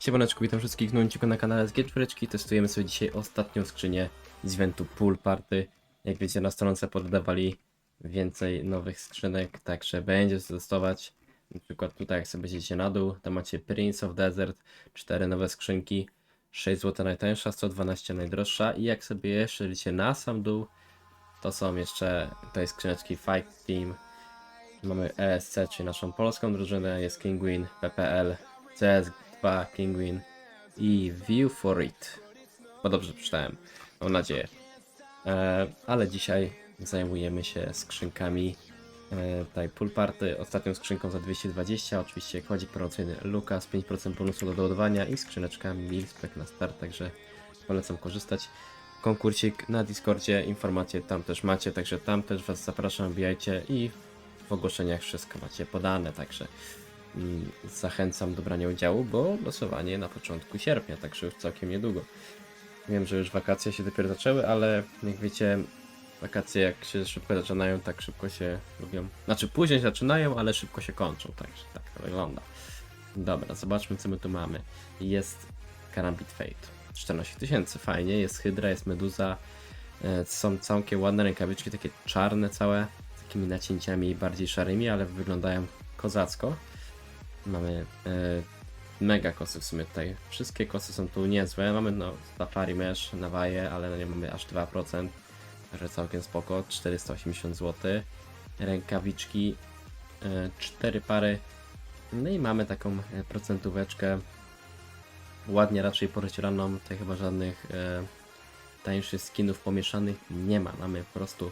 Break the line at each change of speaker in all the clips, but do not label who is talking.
Siemaneczku, witam wszystkich nunciku na kanale z Gierczwóreczki. Testujemy sobie dzisiaj ostatnią skrzynię z eventu Pool Party. Jak wiecie na stronce poddawali więcej nowych skrzynek, także będzie co testować. Na przykład tutaj jak sobie będziecie na dół, to macie Prince of Desert, 4 nowe skrzynki, 6 zł najtańsza, 112 najdroższa i jak sobie jeszcze idziecie na sam dół, to są jeszcze tutaj skrzyneczki Fight Team, Mamy ESC, czyli naszą polską drużynę, jest Kingwin, PPL, CS2, Kingwin i View for It. Bo dobrze przeczytałem, mam nadzieję. E, ale dzisiaj zajmujemy się skrzynkami e, tutaj Pool Party. Ostatnią skrzynką za 220, oczywiście kładzik promocyjny Lukas, 5% bonusu do doładowania i skrzyneczka Milspec na start, także polecam korzystać. Konkursik na Discordzie, informacje tam też macie, także tam też Was zapraszam, wbijajcie i w ogłoszeniach wszystko macie podane, także zachęcam do brania udziału, bo losowanie na początku sierpnia, także już całkiem niedługo. Wiem, że już wakacje się dopiero zaczęły, ale jak wiecie, wakacje jak się szybko zaczynają, tak szybko się lubią. Znaczy później zaczynają, ale szybko się kończą, także tak to wygląda. Dobra, zobaczmy co my tu mamy. Jest Karambit Fate. 14 tysięcy, fajnie, jest Hydra, jest Meduza, e, są całkiem ładne rękawiczki, takie czarne całe, z takimi nacięciami bardziej szarymi, ale wyglądają kozacko. Mamy e, mega kosy w sumie tutaj. Wszystkie kosy są tu niezłe. Mamy no Safari Mesh, Nawaje, ale no nie mamy aż 2%. Także całkiem spoko. 480 zł. Rękawiczki. E, 4 pary. No i mamy taką e, procentóweczkę. Ładnie raczej porozdzielaną. Tutaj chyba żadnych e, tańszych skinów pomieszanych nie ma. Mamy po prostu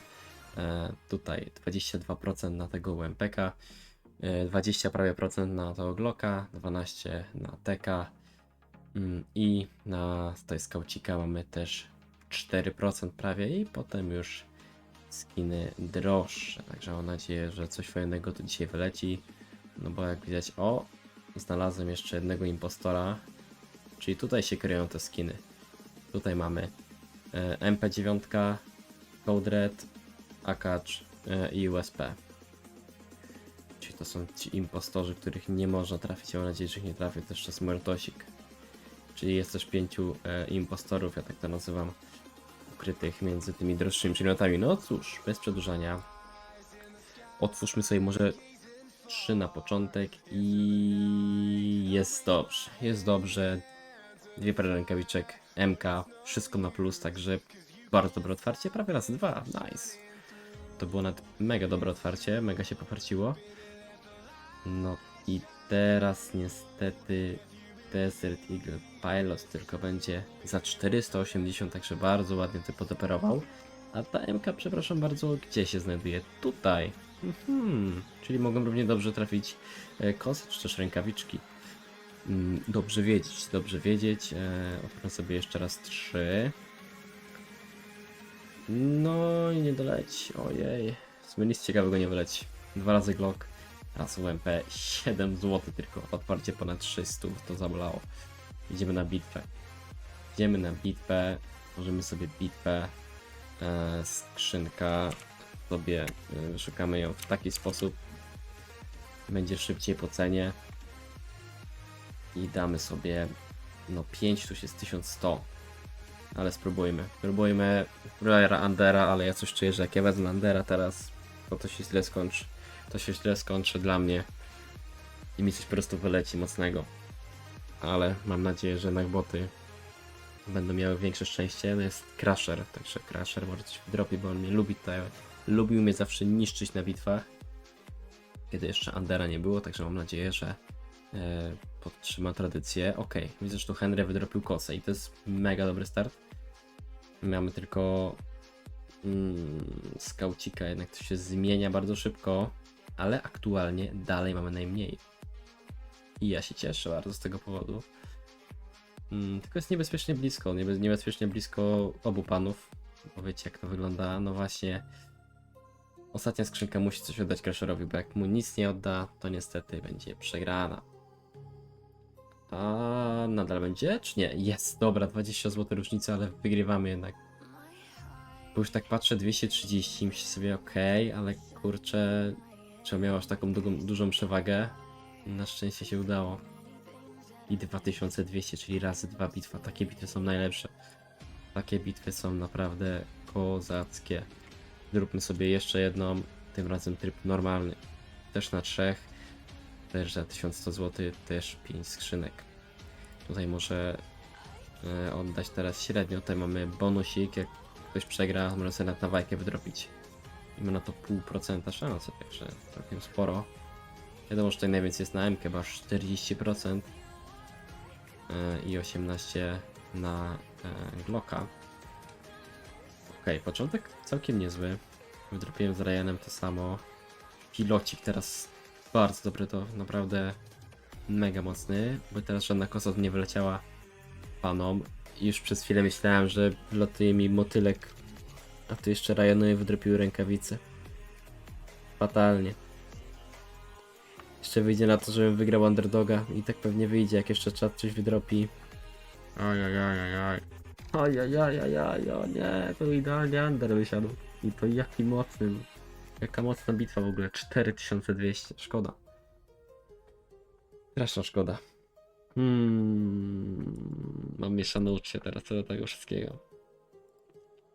e, tutaj 22% na tego UMPK. E, 20 prawie procent na tego Glocka, 12 na Teka mm, i na tutaj skaucika mamy też 4% prawie i potem już skiny droższe. Także mam nadzieję, że coś fajnego tu dzisiaj wyleci. No bo jak widać, o, znalazłem jeszcze jednego impostora. Czyli tutaj się kryją te skiny. Tutaj mamy e, MP9, Code Red, Akacz e, i USP. To są ci impostorzy, których nie można trafić. Mam nadzieję, że ich nie trafię. Też jest Muertosik. Czyli jest też pięciu e, impostorów, ja tak to nazywam, ukrytych między tymi droższymi przedmiotami. No cóż, bez przedłużania. Otwórzmy sobie może trzy na początek i jest dobrze. Jest dobrze. Dwie pary rękawiczek, MK, wszystko na plus, także bardzo dobre otwarcie, prawie raz dwa, nice. To było nawet mega dobre otwarcie, mega się poparciło. No i teraz niestety Desert Eagle Pilot tylko będzie za 480, także bardzo ładnie to podoperował. A ta MK, przepraszam bardzo, gdzie się znajduje? Tutaj. Mhm. Czyli mogą równie dobrze trafić e, kosy czy też rękawiczki. Mm, Dobrze wiedzieć, dobrze wiedzieć. E, otwórzę sobie jeszcze raz trzy. No i nie doleci, ojej. W sumie nic ciekawego nie wyleci. Dwa razy Glock, raz UMP, 7 zł tylko. Odparcie ponad 300, to zabolało. Idziemy na bitwę. Idziemy na bitwę, możemy sobie bitwę, e, skrzynka, sobie e, wyszukamy ją w taki sposób. Będzie szybciej po cenie. I damy sobie, no 5 tu jest 1100. Ale spróbujmy. Spróbujmy Rara Andera, ale ja coś czuję, że jak ja wezmę Andera teraz, to to się źle skończy. To się źle skończy dla mnie. I mi coś po prostu wyleci mocnego. Ale mam nadzieję, że jednak boty będą miały większe szczęście. No jest Crusher, także Crusher może coś wydrobi, bo on mnie lubi tutaj. Lubił mnie zawsze niszczyć na bitwach. Kiedy jeszcze Andera nie było, także mam nadzieję, że e, podtrzyma tradycję. Ok, widzę, że tu Henry wydropił kosę i to jest mega dobry start. Mamy tylko mm, skaucika, jednak to się zmienia bardzo szybko, ale aktualnie dalej mamy najmniej. I ja się cieszę bardzo z tego powodu. Mm, tylko jest niebezpiecznie blisko, niebe, niebezpiecznie blisko obu panów. Bo wiecie jak to wygląda. No właśnie, ostatnia skrzynka musi coś oddać Crasherowi, bo jak mu nic nie odda, to niestety będzie przegrana. A nadal będzie? Czy nie? Jest, dobra, 20 zł różnica, ale wygrywamy jednak. Bo już tak patrzę, 230, myślę sobie ok, ale kurczę, czy miał aż taką dużą przewagę? Na szczęście się udało. i 2200, czyli razy dwa bitwa. Takie bitwy są najlepsze. Takie bitwy są naprawdę kozackie. Zróbmy sobie jeszcze jedną, tym razem tryb normalny. Też na trzech, też za 1100 zł, też 5 skrzynek. Tutaj może e, oddać teraz średnio. Tutaj mamy bonusik, jak ktoś przegra, może sobie na wajkę wydropić. I ma na to pół procenta szansy, także całkiem sporo. Wiadomo, że tutaj najwięcej jest na MK, bo aż 40% e, i 18 na e, Glocka. Okej, początek całkiem niezły. Wydropiłem z Ryanem to samo. Pilocik teraz bardzo dobry, to naprawdę mega mocny, bo teraz żadna kosa nie wyleciała panom. Już przez chwilę myślałem, że wlatuje mi motylek, a tu jeszcze Ryanowi wydropiły rękawice. Fatalnie. Jeszcze wyjdzie na to, żebym wygrał underdoga i tak pewnie wyjdzie, jak jeszcze czat coś wydropi. Ajajajajaj. Ajajajajaj, o nie, to idealnie under wysiadł. I to jaki mocny. Jaka mocna bitwa w ogóle, 4200, szkoda. Straszna szkoda. Hmm, mam nauczyć się teraz co do tego wszystkiego.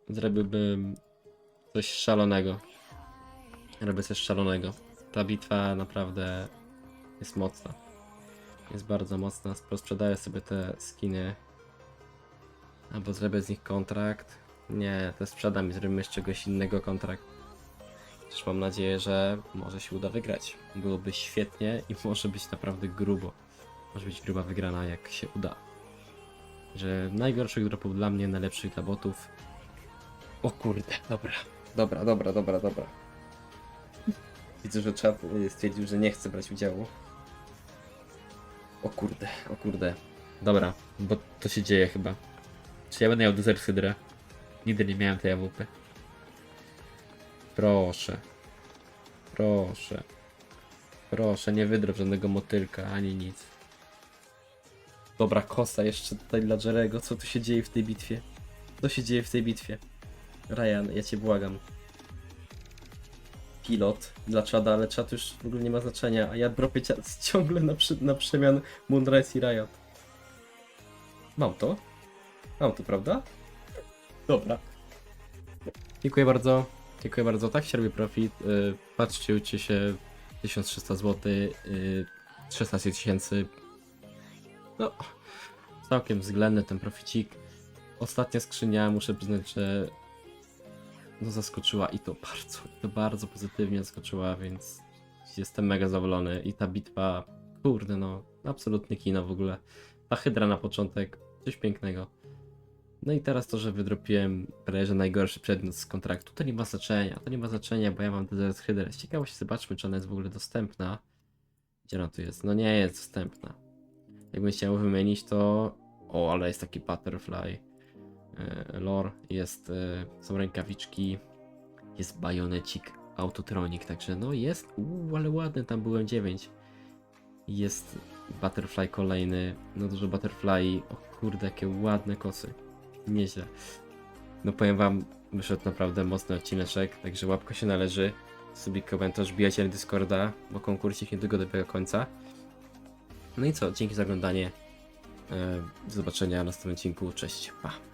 Zrobiłbym coś szalonego. Robię coś szalonego. Ta bitwa naprawdę jest mocna. Jest bardzo mocna. Sprzedaję sobie te skiny. Albo zrobię z nich kontrakt. Nie, to sprzedam i zrobimy z czegoś innego kontrakt. Też mam nadzieję, że może się uda wygrać. Byłoby świetnie i może być naprawdę grubo. Może być gruba wygrana, jak się uda. Że najgorszych dropów dla mnie, najlepszych dla botów. O kurde, dobra. Dobra, dobra, dobra, dobra. Widzę, że czat y, stwierdził, że nie chce brać udziału. O kurde, o kurde. Dobra, bo to się dzieje chyba. Czy ja będę miał Desert Hydra? Nigdy nie miałem tej AWP. Proszę. Proszę. Proszę, nie wydrop żadnego motylka, ani nic. Dobra, kosa jeszcze tutaj dla Jerego. Co tu się dzieje w tej bitwie? Co się dzieje w tej bitwie? Ryan, ja cię błagam. Pilot dla czada, ale czat już w ogóle nie ma znaczenia, a ja dropię ciągle na, przy, na przemian Moonrise i Riot. Mam to? Mam to, prawda? Dobra. Dziękuję bardzo. Dziękuję bardzo. Tak się robi profit. Yy, patrzcie, ucie się 1300 zł, yy, 16 tysięcy. No, całkiem względny ten proficik. Ostatnia skrzynia, muszę przyznać, że no zaskoczyła i to bardzo, i to bardzo pozytywnie zaskoczyła, więc jestem mega zadowolony. I ta bitwa, kurde no, absolutnie kino w ogóle. Ta hydra na początek, coś pięknego. No i teraz to, że wydropiłem prawie najgorszy przedmiot z kontraktu, to nie ma znaczenia. To nie ma znaczenia, bo ja mam Desert Hydra. Z ciekawości zobaczmy, czy ona jest w ogóle dostępna. Gdzie ona tu jest? No nie jest dostępna. Jakbym chciał wymienić to... O, ale jest taki butterfly. E, lore, jest, e, są rękawiczki, jest bajonecik, autotronik, także no jest, uuu, ale ładny, tam byłem 9. Jest butterfly kolejny, no dużo butterfly, o kurde, jakie ładne kosy, nieźle. No powiem wam, wyszedł naprawdę mocny odcineczek, także łapka się należy, sobie komentarz, bijajcie na Discorda, bo konkursik niedługo dobiega końca. No i co, dzięki za oglądanie, e, do zobaczenia w następnym odcinku, cześć, pa.